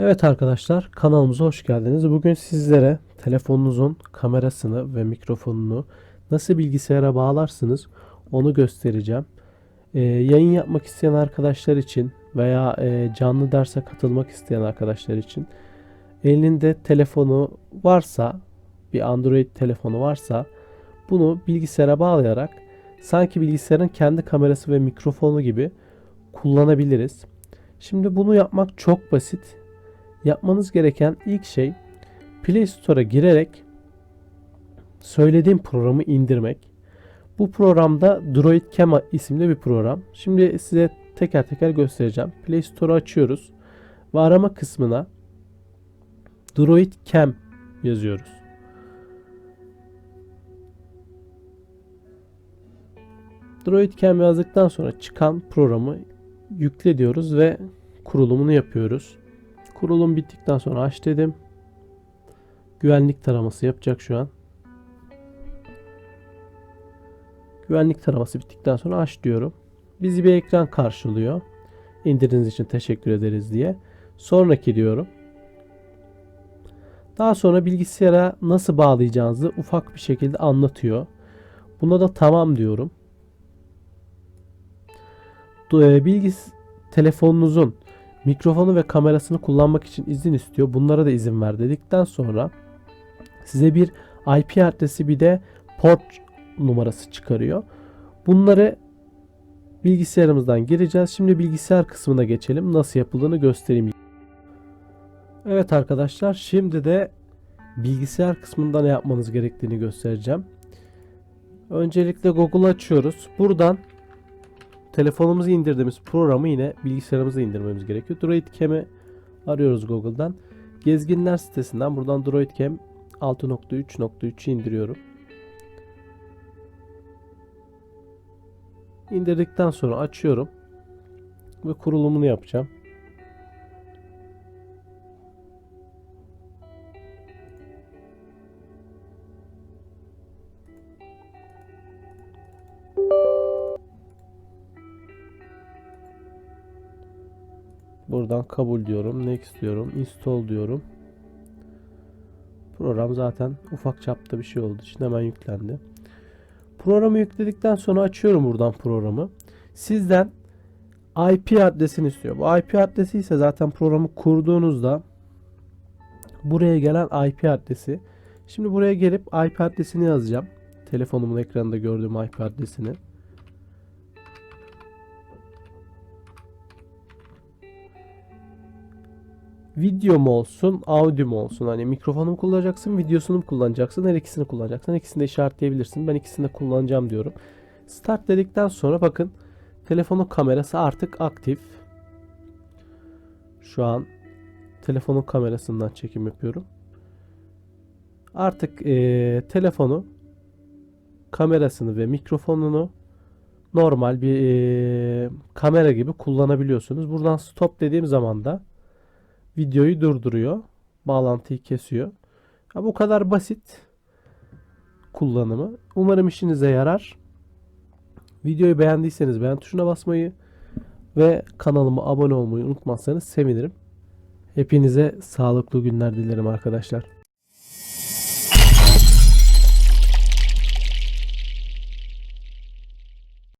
Evet arkadaşlar kanalımıza hoş geldiniz. Bugün sizlere telefonunuzun kamerasını ve mikrofonunu nasıl bilgisayara bağlarsınız onu göstereceğim. Ee, yayın yapmak isteyen arkadaşlar için veya e, canlı derse katılmak isteyen arkadaşlar için elinde telefonu varsa bir Android telefonu varsa bunu bilgisayara bağlayarak sanki bilgisayarın kendi kamerası ve mikrofonu gibi kullanabiliriz. Şimdi bunu yapmak çok basit. Yapmanız gereken ilk şey Play Store'a girerek söylediğim programı indirmek. Bu programda Droid Cam isimli bir program. Şimdi size teker teker göstereceğim. Play Store'u açıyoruz ve arama kısmına Droid Cam yazıyoruz. Droid Cam yazdıktan sonra çıkan programı yükle diyoruz ve kurulumunu yapıyoruz. Kurulum bittikten sonra aç dedim. Güvenlik taraması yapacak şu an. Güvenlik taraması bittikten sonra aç diyorum. Bizi bir ekran karşılıyor. İndirdiğiniz için teşekkür ederiz diye. Sonraki diyorum. Daha sonra bilgisayara nasıl bağlayacağınızı ufak bir şekilde anlatıyor. Buna da tamam diyorum. Du- Bilgis telefonunuzun mikrofonu ve kamerasını kullanmak için izin istiyor. Bunlara da izin ver dedikten sonra size bir IP adresi bir de port numarası çıkarıyor. Bunları bilgisayarımızdan gireceğiz. Şimdi bilgisayar kısmına geçelim. Nasıl yapıldığını göstereyim. Evet arkadaşlar şimdi de bilgisayar kısmında ne yapmanız gerektiğini göstereceğim. Öncelikle Google açıyoruz. Buradan telefonumuza indirdiğimiz programı yine bilgisayarımıza indirmemiz gerekiyor. Droid Cam'i arıyoruz Google'dan. Gezginler sitesinden buradan Droid Cam 6.3.3'ü indiriyorum. İndirdikten sonra açıyorum ve kurulumunu yapacağım. Buradan kabul diyorum. Next diyorum. Install diyorum. Program zaten ufak çapta bir şey olduğu için hemen yüklendi. Programı yükledikten sonra açıyorum buradan programı. Sizden IP adresini istiyor. Bu IP adresi ise zaten programı kurduğunuzda buraya gelen IP adresi. Şimdi buraya gelip IP adresini yazacağım. Telefonumun ekranında gördüğüm IP adresini. Video mu olsun, audio olsun? Hani mikrofonu mu kullanacaksın, videosunu mu kullanacaksın? Her ikisini kullanacaksın. İkisini de işaretleyebilirsin. Ben ikisini de kullanacağım diyorum. Start dedikten sonra bakın telefonun kamerası artık aktif. Şu an telefonun kamerasından çekim yapıyorum. Artık e, telefonu kamerasını ve mikrofonunu normal bir e, kamera gibi kullanabiliyorsunuz. Buradan stop dediğim zaman da videoyu durduruyor. Bağlantıyı kesiyor. Ya bu kadar basit kullanımı. Umarım işinize yarar. Videoyu beğendiyseniz beğen tuşuna basmayı ve kanalıma abone olmayı unutmazsanız sevinirim. Hepinize sağlıklı günler dilerim arkadaşlar.